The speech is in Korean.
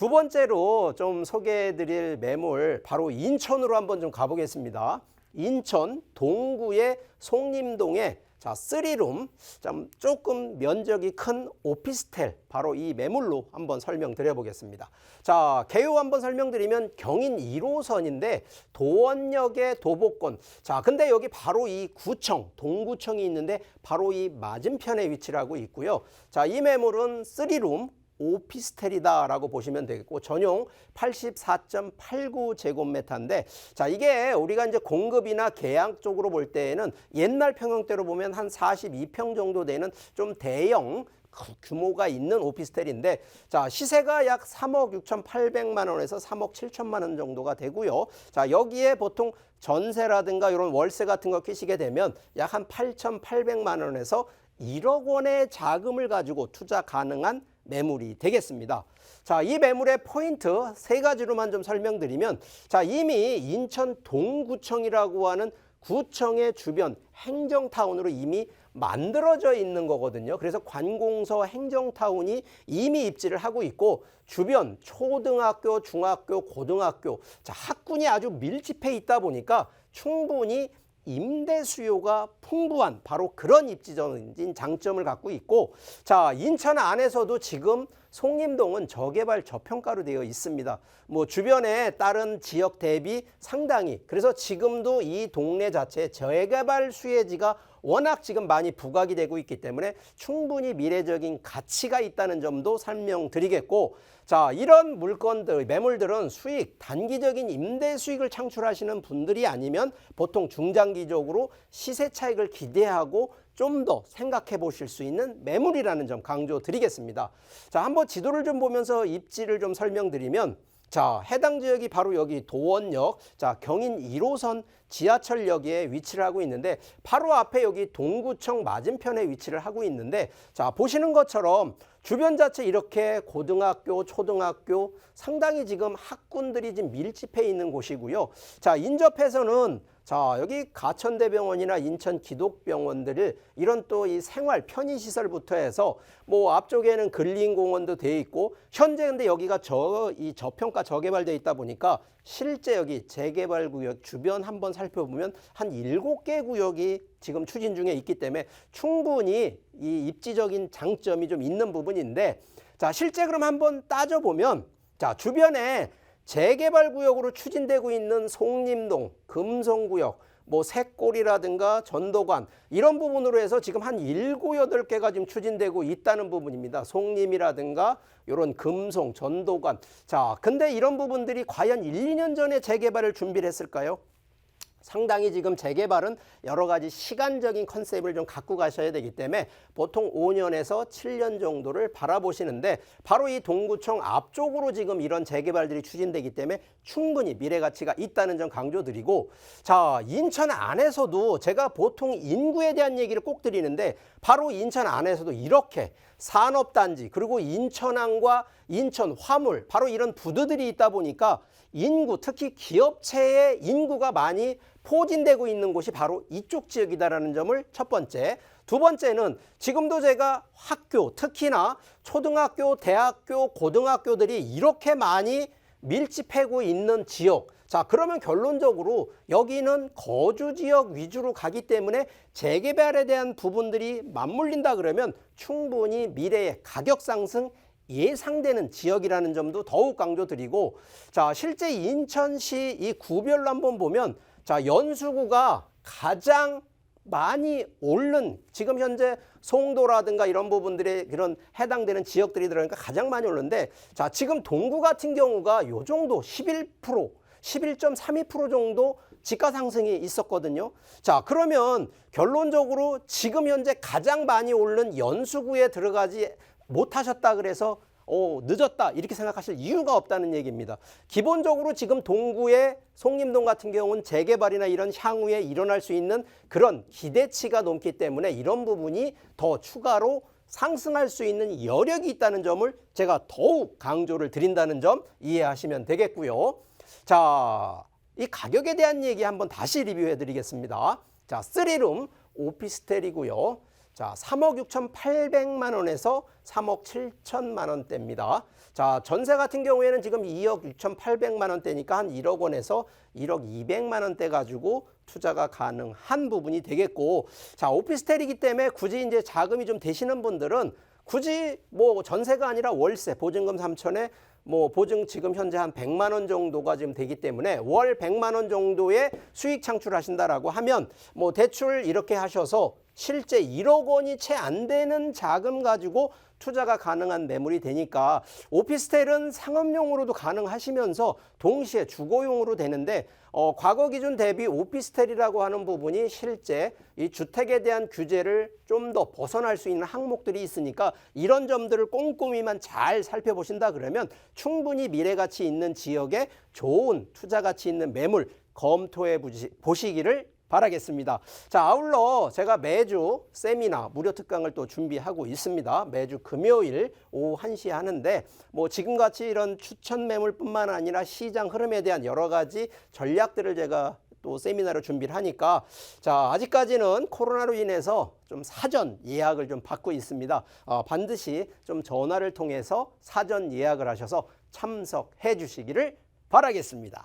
두 번째로 좀 소개해 드릴 매물 바로 인천으로 한번 좀 가보겠습니다. 인천 동구의 송림동에 자, 쓰리룸 좀 조금 면적이 큰 오피스텔 바로 이 매물로 한번 설명드려 보겠습니다. 자, 개요 한번 설명드리면 경인 1호선인데 도원역의 도보권. 자, 근데 여기 바로 이 구청, 동구청이 있는데 바로 이 맞은편에 위치를 하고 있고요. 자, 이 매물은 쓰리룸 오피스텔이다라고 보시면 되겠고 전용 84.89 제곱미터인데 자 이게 우리가 이제 공급이나 계약 쪽으로 볼 때에는 옛날 평형대로 보면 한 42평 정도 되는 좀 대형 그 규모가 있는 오피스텔인데 자 시세가 약 3억 6,800만 원에서 3억 7천만 원 정도가 되고요. 자 여기에 보통 전세라든가 이런 월세 같은 거 끼시게 되면 약 한 8,800만 원에서 1억 원의 자금을 가지고 투자 가능한 매물이 되겠습니다. 자, 이 매물의 포인트 세 가지로만 좀 설명드리면 자, 이미 인천 동구청이라고 하는 구청의 주변 행정타운으로 이미 만들어져 있는 거거든요. 그래서 관공서 행정타운이 이미 입지를 하고 있고 주변 초등학교, 중학교, 고등학교 자, 학군이 아주 밀집해 있다 보니까 충분히 임대 수요가 풍부한 바로 그런 입지적인 장점을 갖고 있고 자 인천 안에서도 지금 송림동은 저개발 저평가로 되어 있습니다. 뭐 주변에 다른 지역 대비 상당히 그래서 지금도 이 동네 자체 저개발 수혜지가 워낙 지금 많이 부각이 되고 있기 때문에 충분히 미래적인 가치가 있다는 점도 설명드리겠고 자 이런 물건들 매물들은 수익 단기적인 임대 수익을 창출하시는 분들이 아니면 보통 중장기적으로 시세 차익을 기대하고 좀 더 생각해 보실 수 있는 매물이라는 점 강조 드리겠습니다. 자 한번 지도를 좀 보면서 입지를 좀 설명드리면 자, 해당 지역이 바로 여기 도원역, 자, 경인 1호선 지하철역에 위치를 하고 있는데 바로 앞에 여기 동구청 맞은편에 위치를 하고 있는데 자, 보시는 것처럼 주변 자체 이렇게 고등학교, 초등학교 상당히 지금 학군들이 지금 밀집해 있는 곳이고요. 자, 인접해서는 자, 여기 가천대병원이나 인천 기독병원들을 이런 또 이 생활 편의 시설부터 해서 뭐 앞쪽에는 근린 공원도 돼 있고 현재 근데 여기가 저 이 저평가 저개발돼 있다 보니까 실제 여기 재개발 구역 주변 한번 살펴보면 한 일곱 개 구역이 지금 추진 중에 있기 때문에 충분히 이 입지적인 장점이 좀 있는 부분인데 자, 실제 그럼 한번 따져보면 자, 주변에 재개발 구역으로 추진되고 있는 송림동, 금성구역, 뭐 새골이라든가 전도관 이런 부분으로 해서 지금 한 일곱 여덟 개가 지금 추진되고 있다는 부분입니다. 송림이라든가 이런 금송, 전도관. 자, 근데 이런 부분들이 과연 1, 2년 전에 재개발을 준비를 했을까요? 상당히 지금 재개발은 여러 가지 시간적인 컨셉을 좀 갖고 가셔야 되기 때문에 보통 5년에서 7년 정도를 바라보시는데 바로 이 동구청 앞쪽으로 지금 이런 재개발들이 추진되기 때문에 충분히 미래 가치가 있다는 점 강조드리고 자 인천 안에서도 제가 보통 인구에 대한 얘기를 꼭 드리는데 바로 인천 안에서도 이렇게 산업단지 그리고 인천항과 인천 화물 바로 이런 부두들이 있다 보니까 인구 특히 기업체의 인구가 많이 포진되고 있는 곳이 바로 이쪽 지역이다라는 점을 첫 번째. 두 번째는 지금도 제가 학교, 특히나 초등학교, 대학교, 고등학교들이 이렇게 많이 밀집하고 있는 지역. 자, 그러면 결론적으로 여기는 거주 지역 위주로 가기 때문에 재개발에 대한 부분들이 맞물린다 그러면 충분히 미래의 가격 상승 예상되는 지역이라는 점도 더욱 강조드리고 자, 실제 인천시 이 구별로 한번 보면 자, 연수구가 가장 많이 오른 지금 현재 송도라든가 이런 부분들에 그런 해당되는 지역들이 들어가니까 가장 많이 오르는데 자, 지금 동구 같은 경우가 요 정도 11% 11.32% 정도 지가 상승이 있었거든요. 자, 그러면 결론적으로 지금 현재 가장 많이 오른 연수구에 들어가지 못하셨다 그래서 어, 늦었다 이렇게 생각하실 이유가 없다는 얘기입니다. 기본적으로 지금 동구의 송림동 같은 경우는 재개발이나 이런 향후에 일어날 수 있는 그런 기대치가 높기 때문에 이런 부분이 더 추가로 상승할 수 있는 여력이 있다는 점을 제가 더욱 강조를 드린다는 점 이해하시면 되겠고요. 자, 이 가격에 대한 얘기 한번 다시 리뷰해 드리겠습니다. 자, 쓰리룸 오피스텔이고요. 자, 3억 6,800만 원에서 3억 7천만 원대입니다. 자, 전세 같은 경우에는 지금 2억 6,800만 원대니까 한 1억 원에서 1억 200만 원대 가지고 투자가 가능한 부분이 되겠고, 자, 오피스텔이기 때문에 굳이 이제 자금이 좀 되시는 분들은 굳이 뭐 전세가 아니라 월세 보증금 3천에 뭐 보증 지금 현재 한 100만 원 정도가 지금 되기 때문에 월 100만 원 정도의 수익 창출하신다라고 하면 뭐 대출 이렇게 하셔서 실제 1억 원이 채 안 되는 자금 가지고 투자가 가능한 매물이 되니까 오피스텔은 상업용으로도 가능하시면서 동시에 주거용으로 되는데 어, 과거 기준 대비 오피스텔이라고 하는 부분이 실제 이 주택에 대한 규제를 좀 더 벗어날 수 있는 항목들이 있으니까 이런 점들을 꼼꼼히만 잘 살펴보신다 그러면 충분히 미래 가치 있는 지역에 좋은 투자 가치 있는 매물 검토해 보시- 보시기를 바라겠습니다. 자, 아울러 제가 매주 세미나 무료 특강을 또 준비하고 있습니다. 매주 금요일 오후 1시에 하는데 뭐 지금같이 이런 추천 매물뿐만 아니라 시장 흐름에 대한 여러 가지 전략들을 제가 또 세미나를 준비를 하니까 자 아직까지는 코로나로 인해서 좀 사전 예약을 좀 받고 있습니다. 어, 반드시 좀 전화를 통해서 사전 예약을 하셔서 참석해 주시기를 바라겠습니다.